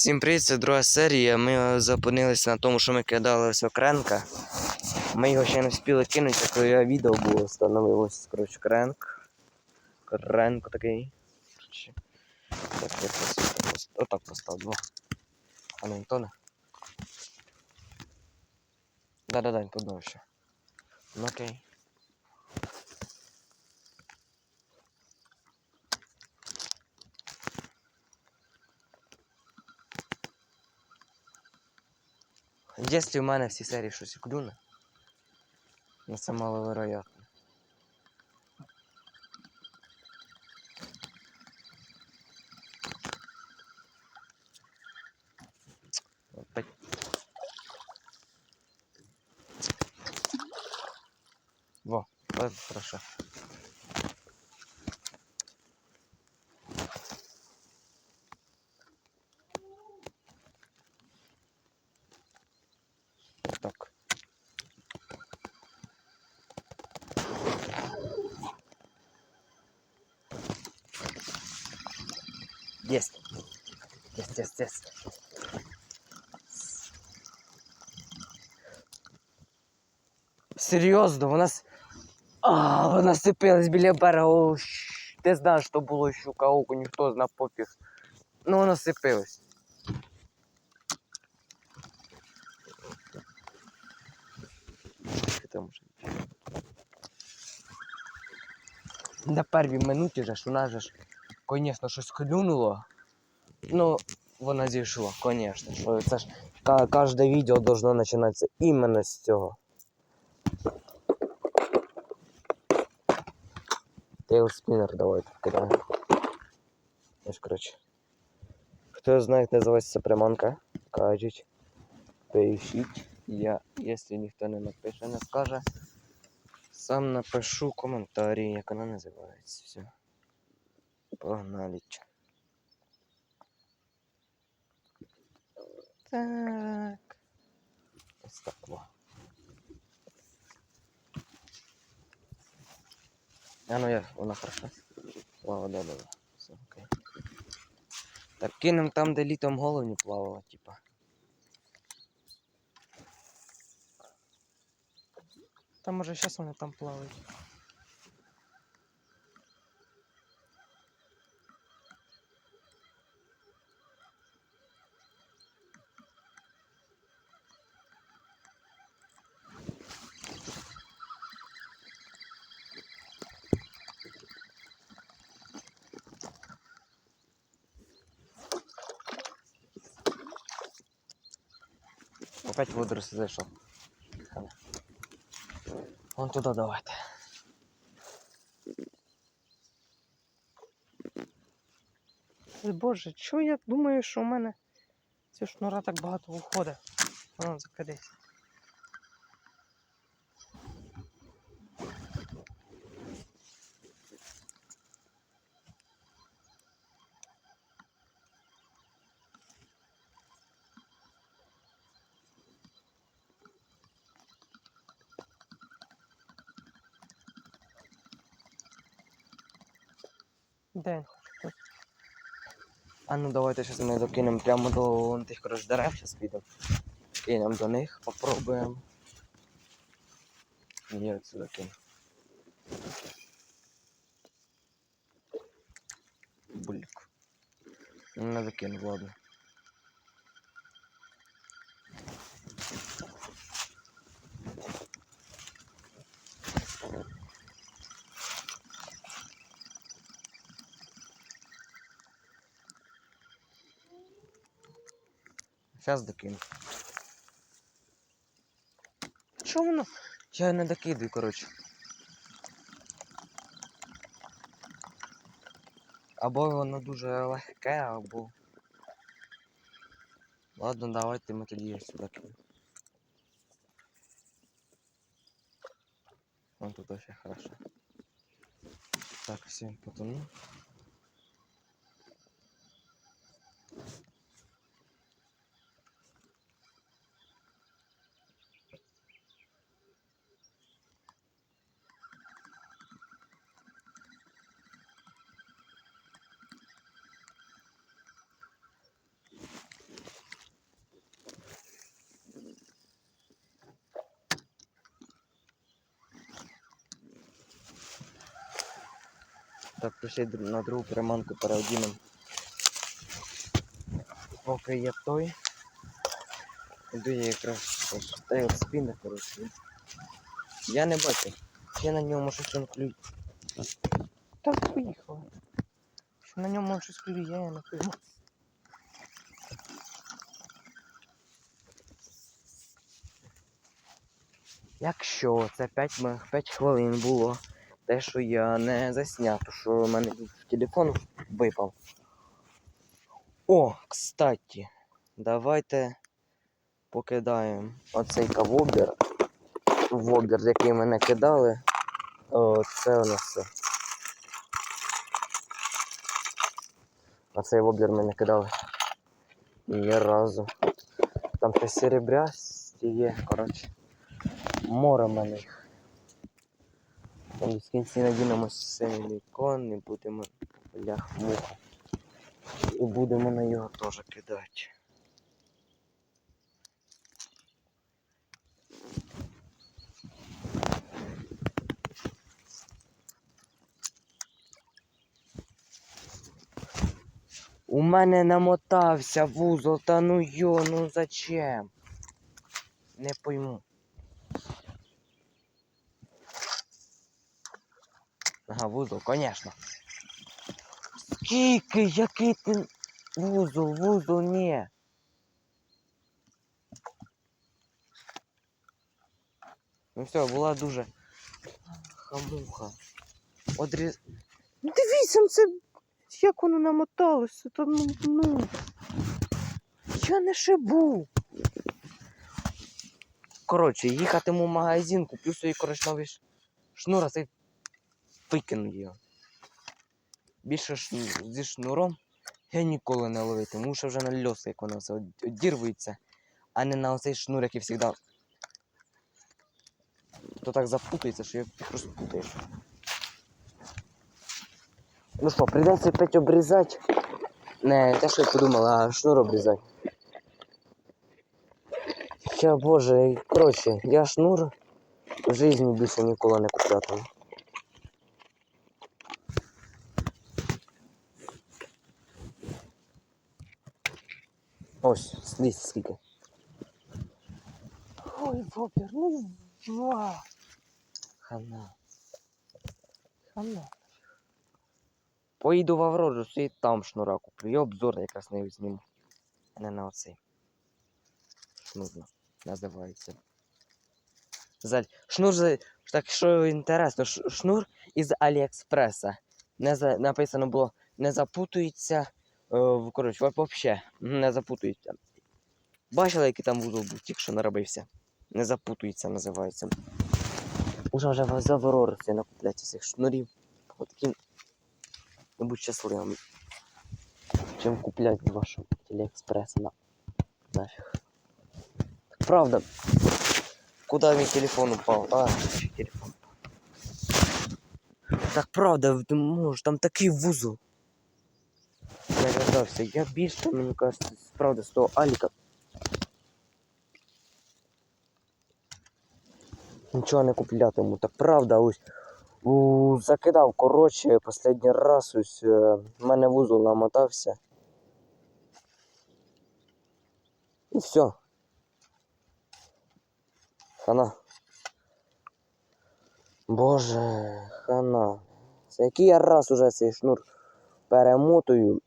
Всім привіт, це друга серія. Ми е, зупинилися на тому, що ми кидали ось окренка. Ми його ще не встигли кинути, коли я відео було встановилось. Коротше, кренк. Кренк такий. Так, я просто отак поставлю. А не Антоне. Да-да-да, подумав ще. Ну окей. Якщо в мене в цій серії щось клюне, ну це маловероятно. Во, вот хорошо. Есть. Есть, есть, есть. Серйозно, вона с... А, вона сцепилась біля берега. Ти знаєш, що було щука, оку, ніхто знав пофіг. Ну, вона бути? На першій минуті ж вона же ж, звісно, щось клюнуло. Ну, вона зійшла, звісно. Це ж кожне відео должно починатися іменно з цього. Тейлспінер давай кидаємо. Ось, коротше. Хто знає, як називається приманка, кажіть, пишіть. Я, якщо ніхто не напише, не скаже, сам напишу коментарі, як вона називається. Все. Погнали. Так. Во. А ну я, вона хороша. О, да, да, да. Все, окей. Так, кинем там, де літом головні плавала, типа. Там може зараз вони там плавають. Опять водоросли зайшов. Вон туди давайте. Боже, чого я думаю, що у мене ця шнура так багато виходить? Воно закидайся. Де? А ну давайте зараз ми закинемо прямо до тих коротше, дерев, зараз підемо. Кинемо до них, попробуємо. Ні, отсюда кину. Блік. Не закину, ладно. Зараз докину. Що воно? Я не докидаю, коротше. Або воно дуже легке, або. Ладно, давайте ми тоді сюди кинемо. Вон тут вообще хорошо. Так, всем потону. Так, пішли на другу приманку переодінемо. Поки є той. Іду я якраз та от спінер, коротше. Я не бачу. Я на ньому щось там клюю. Так поїхали. Що на ньому щось клює, я не пойму. Якщо це 5, 5 хвилин було, те, що я не засняв, то що в мене телефон випав. О, кстати, давайте покидаємо оцей кавобер. Вобер, який мене кидали. О, це у нас все. Оцей воблер мене кидали. Ні разу. Там щось серебрясті є, коротше. Море мене їх. Там в кінці надінемо силікон і будемо лях муху. І будемо на його теж кидати. У мене намотався вузол, та ну йо, ну зачем? Не пойму. Ага, вузол, конечно. Скільки, який ти вузол, вузол, ні. Ну все, була дуже хамуха. Одріз... Ну Дивіться, це як воно намоталося, та ну, ну. Я не шибу. Коротше, їхатиму в магазин, куплю собі коричневий ш- а його. Більше шну- зі шнуром я ніколи не ловитиму, тому що вже на льоси, як воно все одірвується, а не на оцей шнур, який завжди. То так запутається, що я просто путаєш. Ну що, прийдеться опять обрізати. Не те, що я подумав, а шнур обрізати. Я боже, коротше, я шнур в житті більше ніколи не куплятиму. Ось, слізь скільки. Ой, Вопер, ну ва. Хана. Хана. Поїду в Аврору, і там шнура куплю. Я обзор якраз зніму. А не на оцей. Шнурно називається. Заль. Шнур, за- так що інтересно, шнур із Аліекспреса. Не за, написано було не запутується. Е, коротше, во- вообще не запутується. Бачили, який там вузол був, тільки що наробився. Не запутується, називається. Уже вже за це накупляти цих шнурів. Отаким. Не будь щасливим. Чим купляти в вашому Аліекспрес на нафіг. Правда. Куда мій телефон упав? А, телефон. Так правда, ти можеш, там такий вузол. Я гадався, я більше, мені кажется, правда, з того Аліка. Нічого не куплятиму, так правда, ось. Закидав, коротше, останній раз ось е, в мене вузол намотався. І все. Хана. Боже, хана. Це який я раз уже цей шнур перемотую.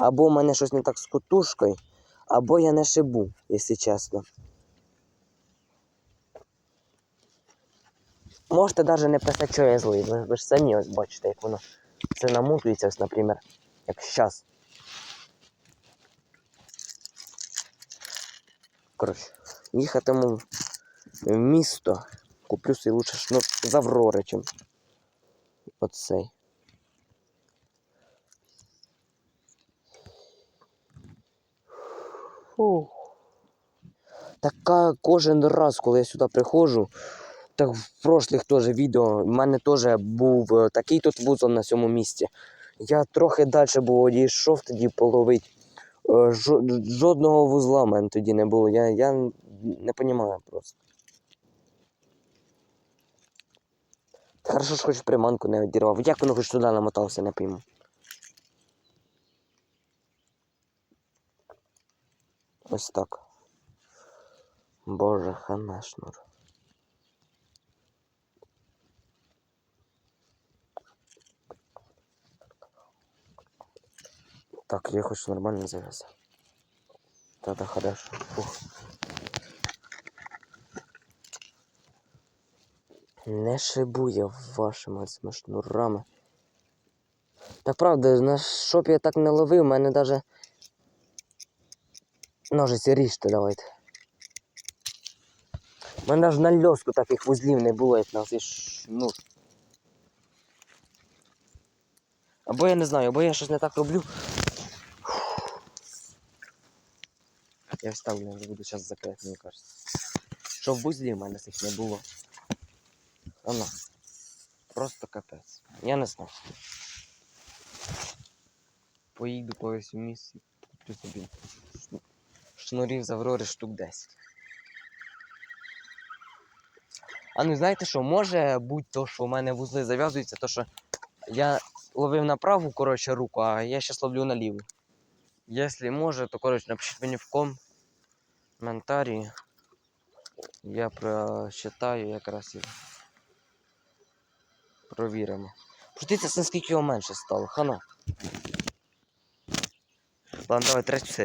Або в мене щось не так з котушкою, або я не шибу, якщо чесно. Можете навіть не писати, що я злий. Ви, ви ж самі ось бачите, як воно це намотується, ось, наприклад, як зараз. Коротше, їхатиму в місто. Куплю собі лучше шнур з Аврори, чим оцей. Фух. Така кожен раз, коли я сюди приходжу, так в прошлих теж відео в мене теж був е, такий тут вузол на цьому місці. Я трохи далі був одійшов тоді половить. Е, Жодного вузла в мене тоді не було. Я, я не розумію просто. Хорошо, що хоч приманку не одірвав. Як воно хоч туди намотався, не пойму. Ось так. Боже, хана шнур. Так, я хочу нормально завязать. Та-та, хорошо. Фух. Не шибує вашими цими шнурами. Та правда, на щоб я так не ловив, у мене даже ножиці ріжте давайте. У мене навіть на льоску таких вузлів не було, як на цей шнур. Або я не знаю, або я щось не так роблю. Я встав, не буду зараз закрити, мені кажеться. Щоб вузлів в мене цих не було. Воно. Просто капець. Я не знаю. Поїду колись у місці, куплю собі шнурів з Аврори штук 10. А ну знаєте що, може бути то, що у мене вузли зав'язуються, то що я ловив на праву, коротше, руку, а я зараз ловлю на ліву. Якщо може, то коротше напишіть мені в коментарі. Я прочитаю якраз і провіримо. Подивіться, наскільки його менше стало, хана. Ладно, давай третю серію.